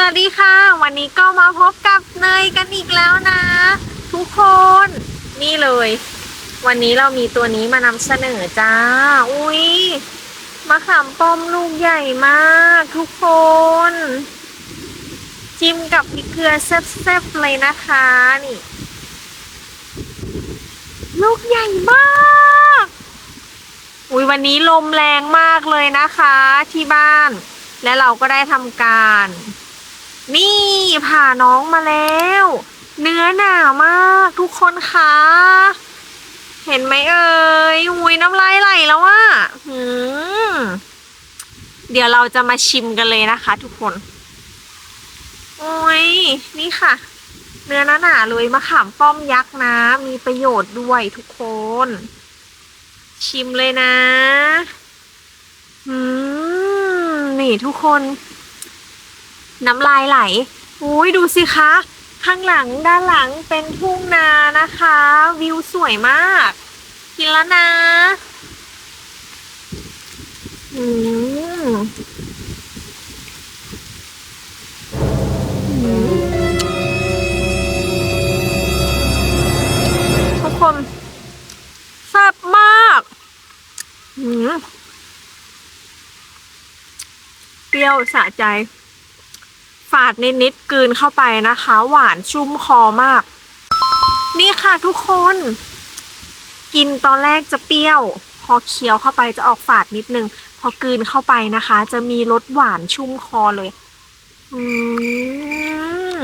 วัสดีค่ะ วันนี้ก็มาพบกับเนยกันอีกแล้วนะ ทุกคนนี่เลย วันนี้เรามีตัวนี้มานำเสนอจ้า อุ้ยมะขามป้อมลูกใหญ่มากทุกคน จิ้มกับพริกเกลือแซ่บๆเลยนะคะนี่ ลูกใหญ่มากอุ้ยวันนี้ลมแรงมากเลยนะคะที่บ้านและเราก็ได้ทำการ นี่ผ่าน้องมาแล้ว เนื้อหนามากทุกคนคะ เห็นไหมเอ่ยหุยน้ำลายไหลแล้วอะเดี๋ยวเราจะมาชิมกันเลยนะคะ ทุกคน โอ้ยนี่ค่ะ เนื้อหนาๆเลยมะขามป้อมยักษ์นะ มีประโยชน์ด้วยทุกคน ชิมเลยนะ อืม นี่ทุกคน น้ำลายไหล อุ้ยดูสิคะ ข้างหลังด้านหลังเป็นทุ่งนานะคะ วิวสวยมาก กินแล้วนะ อืมอืมทุกคนแซ่บมากอืมเปรี้ยวสะใจ ฝาดนิดๆกืนเข้าไปนะคะ หวานชุ่มคอมาก นี่ค่ะทุกคน กินตอนแรกจะเปรี้ยว พอเคี้ยวเข้าไปจะออกฝาดนิดนึง พอกืนเข้าไปนะคะ จะมีรสหวานชุ่มคอเลย อืม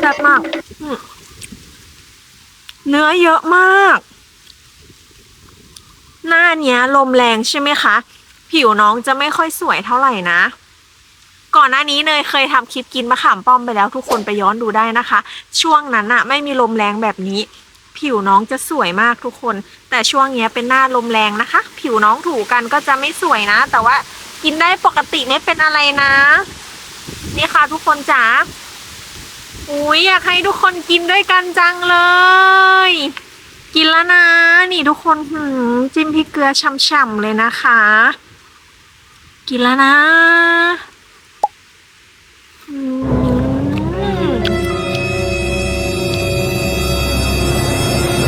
แซ่บมากเนื้อเยอะมาก หน้าเนี้ยลมแรงใช่ไหมคะ ผิวน้องจะไม่ค่อยสวยเท่าไหร่นะ ก่อนหน้านี้เนยเคยทำคลิปกินมะขามป้อมไปแล้วทุกคนไปย้อนดูได้นะคะ ช่วงนั้นอะไม่มีลมแรงแบบนี้ ผิวน้องจะสวยมากทุกคน แต่ช่วงเนี้ยเป็นหน้าลมแรงนะคะ ผิวน้องถูกันก็จะไม่สวยนะ แต่ว่ากินได้ปกติไม่เป็นอะไรนะ นี่ค่ะทุกคนจ๋าอุ้ยอยากให้ทุกคนกินด้วยกันจังเลย กินแล้วนะ นี่ทุกคนจิ้มพริกเกลือฉ่ำๆเลยนะคะ กินแล้วนะ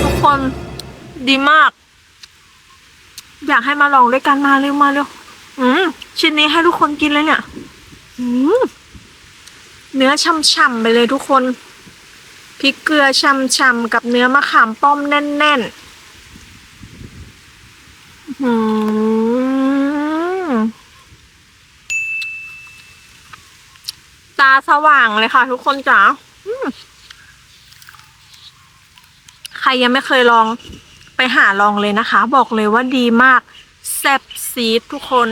ทุกคนดีมาก อยากให้มาลองด้วยกันมาเร็วมาเร็วอืมชิ้นนี้ให้ทุกคนกินเลยเนี่ยอืมเนื้อช่ำๆไปเลยทุกคนพริกเกลือช่ำๆกับเนื้อมะขามป้อมแน่น ๆหืมตา สว่างเลยค่ะ ทุกคนจ๋าใครยังไม่เคยลองไปหาลองเลยนะคะ บอกเลยว่าดีมากแซ่บซีดทุกคน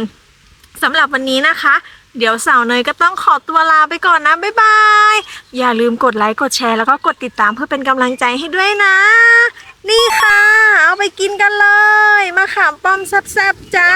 สำหรับวันนี้นะคะ เดี๋ยวสาวเนยก็ต้องขอตัวลาไปก่อนนะ บ๊ายบาย อย่าลืมกดไลค์กดแชร์แล้วก็กดติดตามเพื่อเป็นกำลังใจให้ด้วยนะ นี่ค่ะ เอาไปกินกันเลย มาขามป้อมแซ่บๆจ้า